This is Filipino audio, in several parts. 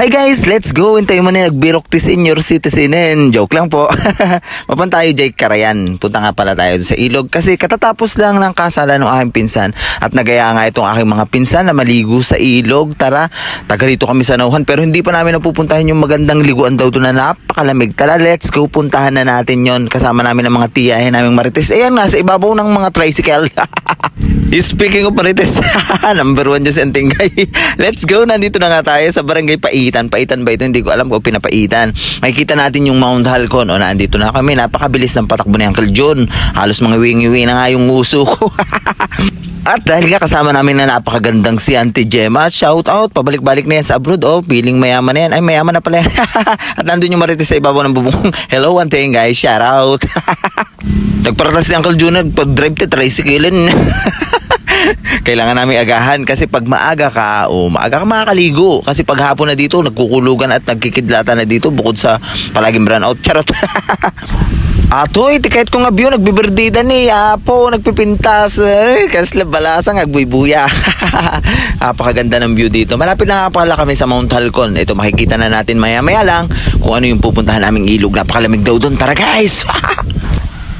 Hi guys, let's go. Hintayin mo na nagbirok ti senior citizenen. Joke lang po. Mapunta tayo Jake Karayan. Punta nga pala tayo sa ilog kasi katatapos lang ng kasalan ng aking pinsan at nagaya nga itong aking mga pinsan na maligo sa ilog. Tara, taga rito kami sa Nauhan pero hindi pa namin napupuntahan yung magandang liguan daw doon na napakalamig. Tara, let's go. Puntahan na natin yon Kasama namin ang mga tiyahin naming marites. Ayan nga, sa ibabaw ng mga tricycle. Speaking of marites, number one dyan si Antingay. Let's go, nandito na nga tayo sa barangay Paitan. Paitan ba ito? Hindi ko alam kung pinapaitan. Makikita natin yung Mount Halcon. O, nandito na kami. Napakabilis ng patakbo ni Uncle John. Halos mga wingi na nga yung uso ko. At dahil nga kasama namin na napakagandang si Auntie Gemma, shout out, pabalik-balik na yan sa abroad. Oh, feeling mayaman na yan. Ay, mayaman na pala yan. At nandun yung marites sa ibabaw ng bubong. Hello, Auntie guys. Shout out. Nagparatas si Uncle John, pag-drive te, tricycle kailangan namin agahan kasi pag maaga ka o maaga ka makakaligo kasi pag hapon na dito nagkukulugan at nagkikidlatan na dito bukod sa palaging brown out charot Atoy, tikait ko nga biyo, nagbiberdida ni Apo, nagpipintas. Ay, kasla balasa, nagbuibuya. Napakaganda ng view dito. Malapit na nga pala kami sa Mount Halcon. Ito, makikita na natin maya-maya lang kung ano yung pupuntahan naming ilog. Napakalamig daw doon. Tara guys!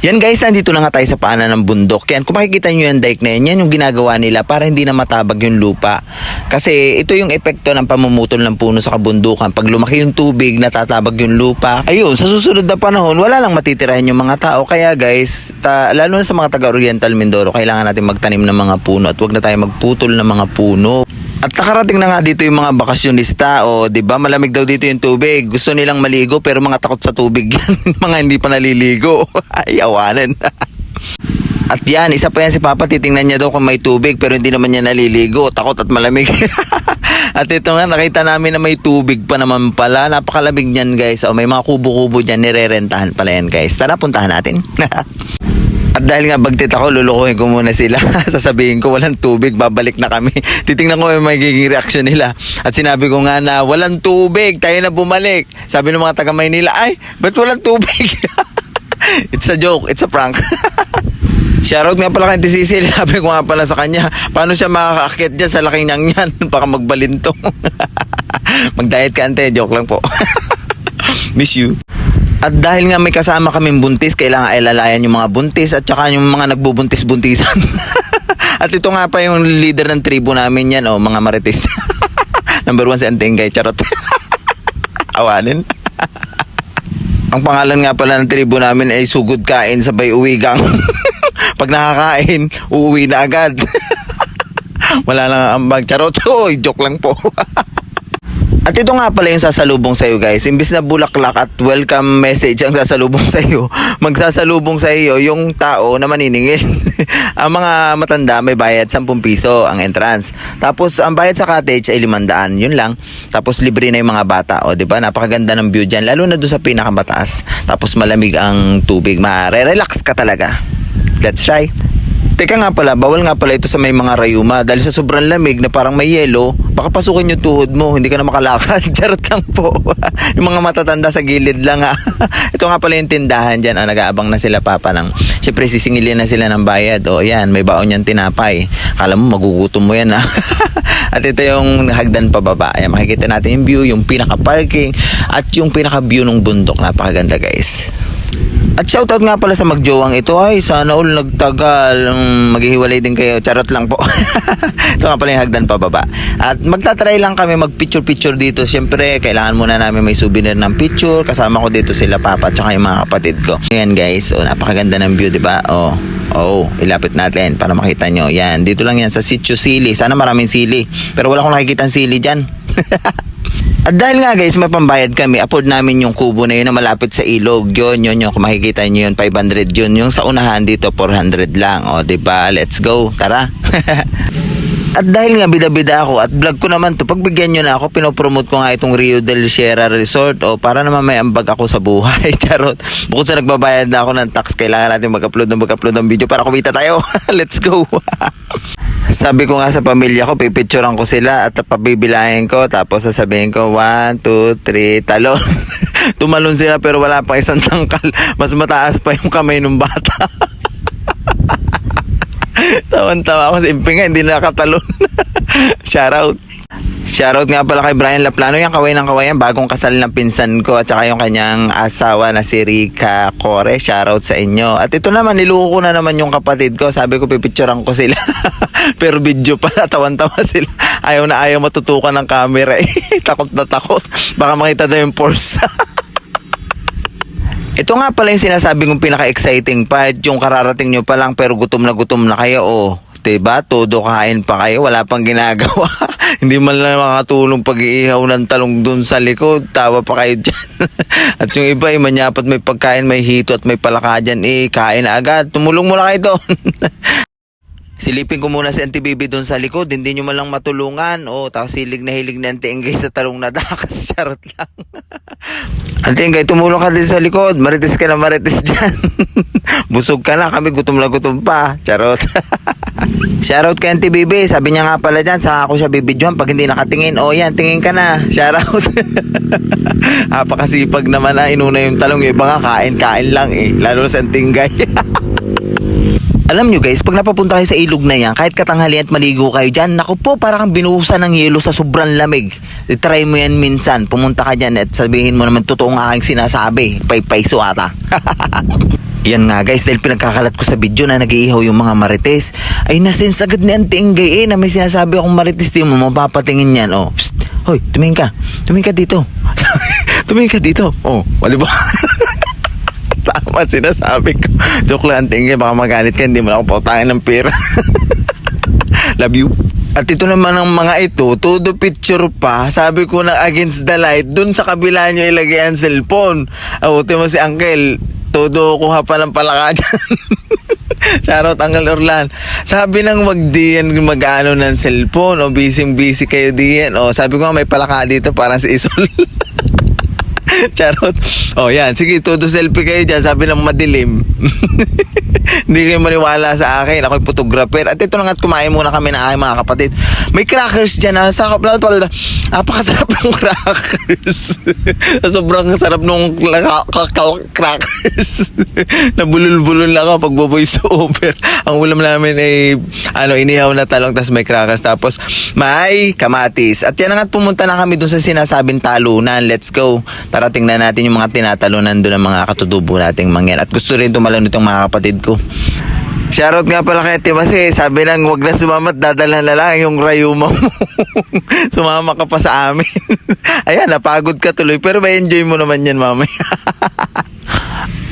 Yan guys, nandito na nga tayo sa paanan ng bundok. Yan, kung makikita nyo yung dike na yan, yan yung ginagawa nila para hindi na matabag yung lupa. Kasi ito yung epekto ng pamumutol ng puno sa kabundukan. Pag lumaki yung tubig, natatabag yung lupa. Ayun, sa susunod na panahon, wala lang matitirahin yung mga tao. Kaya guys, ta- lalo na sa mga taga-Oriental Mindoro, kailangan natin magtanim ng mga puno at wag na tayo magputol ng mga puno. At nakarating na nga dito yung mga bakasyonista o 'di ba malamig daw dito yung tubig. Gusto nilang maligo pero mga takot sa tubig yan. mga hindi pa naliligo. Ay awanan. At yan, isa pa yan si Papa, titingnan niya daw kung may tubig pero hindi naman niya naliligo, takot at malamig. at ito nga, nakita namin na may tubig pa naman pala. Napakalamig niyan guys. O may mga kubo-kubo dyan, nirerentahan pala yan guys. Tara, puntahan natin. At dahil nga bagtit ako, lulukuhin ko muna sila. Sasabihin ko walang tubig, babalik na kami. Titingnan ko yung magiging reaction nila. At sinabi ko nga na walang tubig, tayo na bumalik. Sabi ng mga taga Maynila, ay, ba't walang tubig? it's a joke, it's a prank. Shoutout nga pala kay Cecil. Sabi ko nga pala sa kanya, paano siya makakakit dyan sa laking niyang yan? Baka magbalintong. Mag-diet ka, ante. Joke lang po. Miss you. At dahil nga may kasama kaming buntis, kailangan ay lalayan yung mga buntis at saka yung mga nagbubuntis-buntisan. at ito nga pa yung leader ng tribo namin yan, oh, mga marites. Number one si Antingay, charot. Awanin. Ang pangalan nga pala ng tribo namin ay Sugod Kain Sabay Uwigang. Pag nakakain, uuwi na agad. Wala lang ambag. Charot. Oy, joke lang po. At ito nga pala yung sasalubong sa iyo guys. Imbis na bulaklak at welcome message ang sasalubong sa iyo, magsasalubong sa iyo yung tao na maniningil. ang mga matanda may bayad 10 piso ang entrance. Tapos ang bayad sa cottage ay 500. Yun lang. Tapos libre na yung mga bata. O di ba? Napakaganda ng view diyan lalo na doon sa pinakamataas. Tapos malamig ang tubig. Mare-relax ka talaga. Let's try. Teka nga pala, bawal nga pala ito sa may mga rayuma dahil sa sobrang lamig na parang may yelo, baka pasukin yung tuhod mo, hindi ka na makalakad. Charot lang po. yung mga matatanda sa gilid lang ha. ito nga pala yung tindahan dyan. Ah, nag-aabang na sila papa ng, siyempre sisingilin na sila ng bayad. O yan, may baon yan tinapay. Kala mo magugutom mo yan ha. at ito yung hagdan pababa. Ayan, makikita natin yung view, yung pinaka-parking at yung pinaka-view ng bundok. Napakaganda guys. At shoutout nga pala sa magjowang ito. Ay, sana all nagtagal. Um, maghihiwalay din kayo. Charot lang po. ito nga pala yung hagdan pababa. At magtatry lang kami mag-picture-picture dito. Siyempre, kailangan muna namin may souvenir ng picture. Kasama ko dito sila papa at saka yung mga kapatid ko. Ayan guys. Oh, napakaganda ng view, di ba? Oh. Oh, ilapit natin para makita nyo. Yan, dito lang yan sa Sitio Sili. Sana maraming sili. Pero wala akong nakikita sili dyan. At dahil nga guys, may pambayad kami, afford namin yung kubo na yun na malapit sa ilog. Yun, yun, yun. Kung makikita nyo yun, 500 yun. Yung sa unahan dito, 400 lang. O, ba? Let's go. Tara. At dahil nga bida-bida ako at vlog ko naman to, pagbigyan nyo na ako, pinopromote ko nga itong Rio del Sierra Resort o para naman may ambag ako sa buhay. Charot. Bukod sa nagbabayad na ako ng tax, kailangan natin mag-upload ng mag-upload ng video para kumita tayo. Let's go. Sabi ko nga sa pamilya ko, pipicturean ko sila at pabibilahin ko. Tapos sasabihin ko, 1, 2, 3, talon. Tumalon sila pero wala pa isang tangkal. Mas mataas pa yung kamay ng bata. Tawan-tawa ako sa impinga, hindi nakatalon. Shout out. Shoutout nga pala kay Brian Laplano, yung kaway ng kaway yan, bagong kasal ng pinsan ko at saka yung kanyang asawa na si Rika Core. Shoutout sa inyo. At ito naman, niluko ko na naman yung kapatid ko. Sabi ko, pipicturean ko sila. Pero video pala, tawan-tawa sila. Ayaw na ayaw matutukan ng camera eh. takot na takot. Baka makita na yung force. Ito nga pala yung sinasabi kong pinaka-exciting part, yung kararating nyo pa lang pero gutom na gutom na kayo, oh. Diba? Todo kain pa kayo, wala pang ginagawa. Hindi man lang makatulong pag-iihaw ng talong dun sa likod, tawa pa kayo dyan. at yung iba, eh, manyapat may pagkain, may hito at may palaka dyan, eh, kain na agad. Tumulong muna kayo doon. Silipin ko muna si Auntie Bibi doon sa likod, hindi nyo man lang matulungan. O, tapos hilig na hilig na Auntie Ingay sa talong na dakas. Charot lang. Auntie Ingay, tumulong ka din sa likod. Marites ka na marites dyan. Busog ka na, kami gutom na gutom pa. Charot. Shoutout kay Auntie Bibi. Sabi niya nga pala dyan, saka ako siya bibidyohan pag hindi nakatingin. O yan, tingin ka na. Shoutout. Napakasipag naman na inuna yung talong. Yung iba nga, kain-kain lang eh. Lalo sa Auntie Ingay. Alam nyo guys, pag napapunta kayo sa ilog na yan, kahit katanghalian at maligo kayo dyan, naku po, parang binuhusan ng yelo sa sobrang lamig. I-try mo yan minsan, pumunta ka dyan at sabihin mo naman, totoo nga aking sinasabi. Pay-payso ata. Yan nga guys, dahil pinagkakalat ko sa video na nag-iihaw yung mga marites, ay nasense agad ni Auntie Ingay eh, na may sinasabi akong marites, di mo mapapatingin yan. Oh, Psst, hoy, tumingin ka. Tumingin ka dito. tumingin ka dito. Oh, wali ba? Tama sinasabi ko. Joke lang, tingin baka magalit ka, hindi mo na ako pautangin ng pera. Love you. At ito naman ang mga ito, todo picture pa. Sabi ko na against the light, dun sa kabila nyo ilagay ang cellphone. Abuti mo si Uncle, todo kuha pa ng palaka dyan. Shoutout Uncle Orlan. Sabi nang wag diyan mag-ano ng cellphone o busy-busy kayo diyan. O sabi ko nga may palaka dito para si Isol. Charot. Oh, yan. Sige, todo selfie kayo dyan. Sabi ng madilim. Hindi kayo maniwala sa akin. Ako'y photographer. At ito na nga't kumain muna kami ng aking mga kapatid. May crackers dyan. Ha? Sa Napakasarap ng crackers. Sobrang sarap nung crackers. Nabulol-bulol lang ako pag voice over. Ang ulam namin ay ano, inihaw na talong tapos may crackers. Tapos may kamatis. At yan na nga't pumunta na kami doon sa sinasabing talunan. Let's go. Tara tingnan natin yung mga tinatalunan doon ng mga katutubo nating mangyan. At gusto rin tumalon itong mga kapatid ko. Shoutout nga pala kay Ate Masi. Sabi nang wag na sumamat, dadalhan na lang yung rayuma mo. Sumama ka pa sa amin. Ayan, napagod ka tuloy. Pero may enjoy mo naman yan mamaya.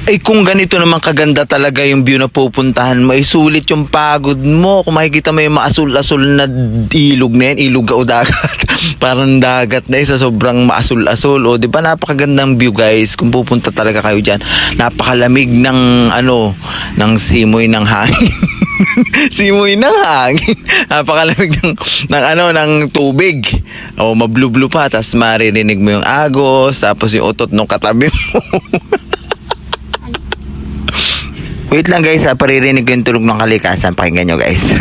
Ay kung ganito naman kaganda talaga yung view na pupuntahan mo, ay sulit yung pagod mo. Kung makikita mo yung maasul-asul na ilog na yan, ilog o dagat. Parang dagat na isa sobrang maasul-asul. O di ba napakagandang view guys kung pupunta talaga kayo dyan. Napakalamig ng ano, ng simoy ng hangin. simoy ng hangin. Napakalamig ng, ng ano, ng tubig. O mablublo pa, tapos maririnig mo yung agos, tapos yung utot ng katabi mo. Wait lang guys ha, paririnig ko yung tulog ng kalikasan. Pakinggan nyo guys.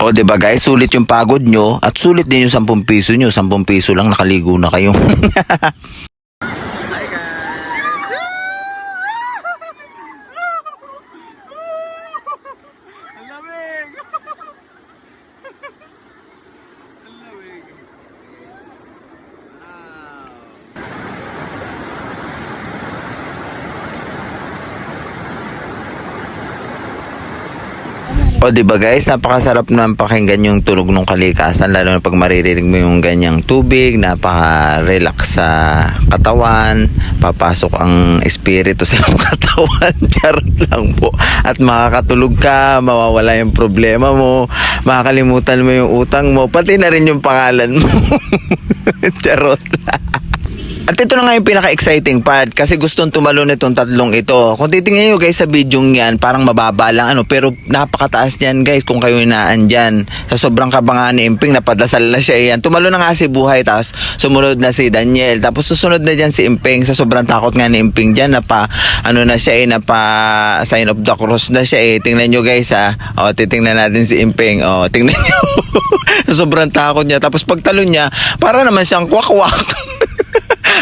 O, di ba guys, sulit yung pagod nyo at sulit din yung 10 piso nyo. 10 piso lang nakaligo na kayo. O di ba guys, napakasarap naman pakinggan yung tulog ng kalikasan lalo na pag maririnig mo yung ganyang tubig, napaka-relax sa katawan, papasok ang espiritu sa katawan, charot lang po. At makakatulog ka, mawawala yung problema mo, makakalimutan mo yung utang mo, pati na rin yung pangalan mo. charot lang. At ito na nga yung pinaka-exciting part kasi gustong tumalon itong tatlong ito. Kung titingnan nyo guys sa video yan, parang mababa lang ano, pero napakataas niyan guys kung kayo inaan dyan. Sa sobrang kabangan ni Imping, napadasal na siya yan. Tumalon na nga si Buhay, tapos sumunod na si Daniel. Tapos susunod na dyan si Imping. Sa sobrang takot nga ni Imping dyan, na pa, ano na siya eh, na pa sign of the cross na siya eh. Tingnan nyo guys ha. O, titingnan natin si Imping. O, tingnan nyo. sobrang takot niya. Tapos pagtalon niya, para naman siyang kwak-kwak.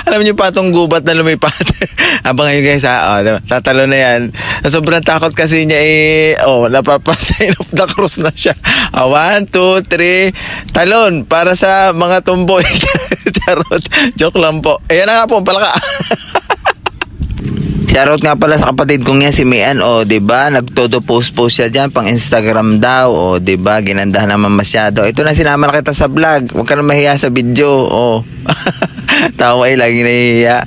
Alam niyo pa itong gubat na lumipad. Abangan nyo guys ha. Oh, diba? tatalo na yan. Sobrang takot kasi niya eh. Oh, napapasign of the cross na siya. Ah, one, two, three. Talon para sa mga tumboy. Charot. Joke lang po. Ayan na nga po, palaka. Shoutout nga pala sa kapatid kong yan si Mian o, 'di ba? Nagtodo post post siya diyan pang Instagram daw o, 'di ba? Ginandahan naman masyado. Ito na sinama na kita sa vlog. Huwag ka na mahiya sa video. O. Tawa ay lagi nahihiya.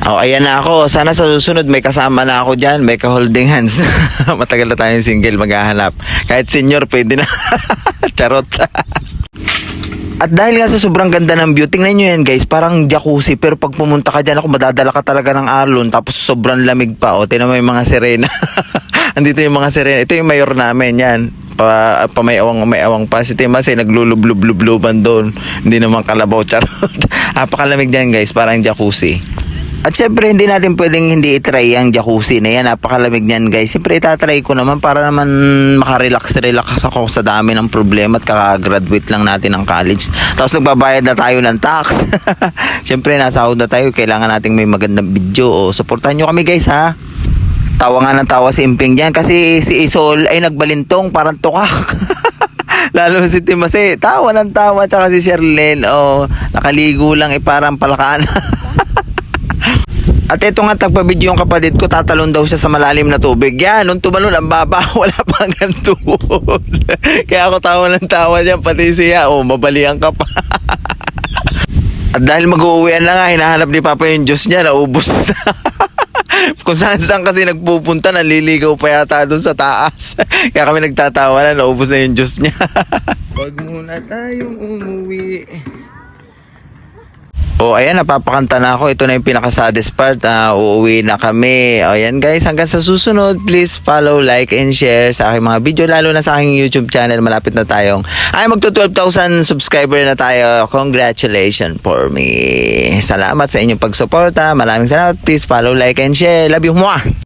Oh, ayan na ako. Sana sa susunod may kasama na ako dyan. May ka-holding hands. Matagal na tayong single maghahanap. Kahit senior, pwede na. Charot. At dahil nga sa sobrang ganda ng view, tingnan nyo yan guys, parang jacuzzi. Pero pag pumunta ka dyan, ako madadala ka talaga ng alon. Tapos sobrang lamig pa. O, tingnan mo yung mga sirena. Andito yung mga sirena. Ito yung mayor namin, yan. Pa, pa may awang may awang pa si Timas eh naglulublub-lubluban doon hindi naman kalabaw charot napakalamig diyan guys parang jacuzzi at syempre, hindi natin pwedeng hindi itry ang jacuzzi na yan. Napakalamig niyan, guys. Syempre, itatry ko naman para naman makarelax-relax ako sa dami ng problema at kakagraduate lang natin ng college. Tapos nagbabayad na tayo ng tax. syempre, nasahod na tayo. Kailangan nating may magandang video. O, supportan nyo kami, guys, ha? Tawa nga ng tawa si Imping dyan kasi si Isol ay nagbalintong parang tukak. Lalo si Timase, tawa ng tawa tsaka si Sherlyn, oh, nakaligo lang eh parang palakaan. At ito nga tagpa-video yung kapatid ko, tatalon daw siya sa malalim na tubig. Yan, nung tumalon ang baba, wala pa hanggang tuhod. Kaya ako tawa ng tawa dyan, pati siya, oh, mabalian ka pa. At dahil mag-uuwian na nga, hinahanap ni Papa yung Diyos niya, naubos na. Kung saan saan kasi nagpupunta, naliligaw pa yata doon sa taas. Kaya kami nagtatawa na, naubos na yung Diyos niya. Huwag muna tayong umuwi. Oh, ayan, napapakanta na ako. Ito na yung pinaka-saddest part. Ah, uuwi na kami. O, ayan guys, hanggang sa susunod, please follow, like, and share sa aking mga video, lalo na sa aking YouTube channel. Malapit na tayong, ay, magto 12,000 subscriber na tayo. Congratulations for me. Salamat sa inyong pagsuporta. Maraming salamat. Please follow, like, and share. Love you. Mwah!